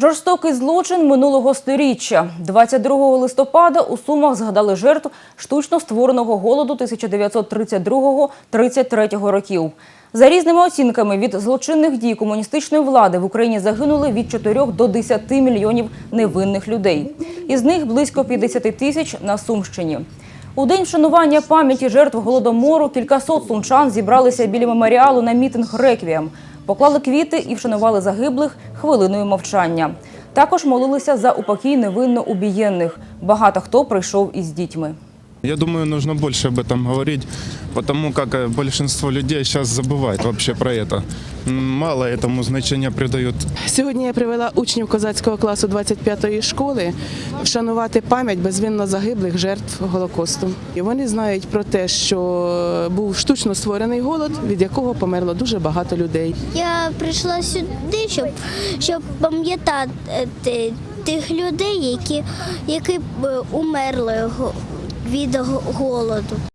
Жорстокий злочин минулого сторіччя. 22 листопада у Сумах згадали жертв штучно створеного голоду 1932-33 років. За різними оцінками, від злочинних дій комуністичної влади в Україні загинули від 4 до 10 мільйонів невинних людей. Із них близько 50 тисяч на Сумщині. У день вшанування пам'яті жертв голодомору кількасот сумчан зібралися біля меморіалу на мітинг «Реквієм» Поклали квіти і вшанували загиблих хвилиною мовчання. Також молилися за упокій невинно убієнних. Багато хто прийшов із дітьми. Я думаю, нужно больше об этом говорить, потому как э, большинство людей сейчас забывает вообще про это. Мало этому значения придают. Сьогодні я привела учнів козацького класу 25-ї школи вшанувати пам'ять безвинно загиблих жертв Голокосту. І вони знають про те, що був штучно створений голод, від якого померло дуже багато людей. Я прийшла сюди, щоб, щоб пам'ятати тих людей, які, які б умерли від голоду.